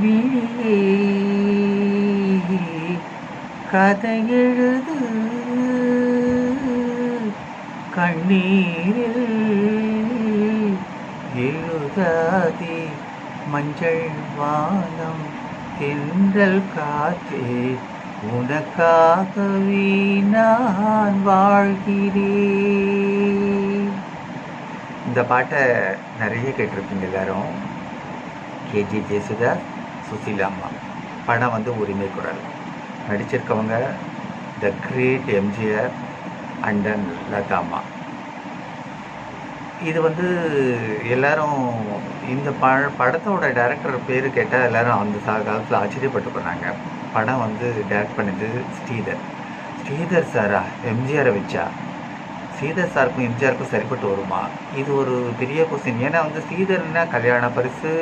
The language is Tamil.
விழியே கதையெழுது. கண்ணீரில் எழுதாதே மஞ்சள் வானம் தென்றல் காற்றே உனக்காகவே நான் வாழ்கிறேன். இந்த பாட்டை நிறைய கேட்டிருப்பீங்க எல்லாரும். கேஜி ஜேசுதா சுசீலா அம்மா. படம் வந்து உரிமை குரல். நடிச்சிருக்கவங்க the great MGR and then Latha அம்மா. இது வந்து எல்லாரும் இந்த ப படத்தோட டேரக்டர் பேர் கேட்டால் எல்லாரும் அந்த சா காலத்தில் ஆச்சரியப்பட்டு போனாங்க. படம் வந்து டேரக்ட் பண்ணது ஸ்ரீதர். ஸ்ரீதர் சாரா எம்ஜிஆரை வச்சா. ஸ்ரீதர் சாருக்கும் எம்ஜிஆருக்கும் சரிப்பட்டு வருமா? இது ஒரு பெரிய கொஸ்டின் ஏன்னா வந்து ஸ்ரீதர்னா கல்யாண பரிசு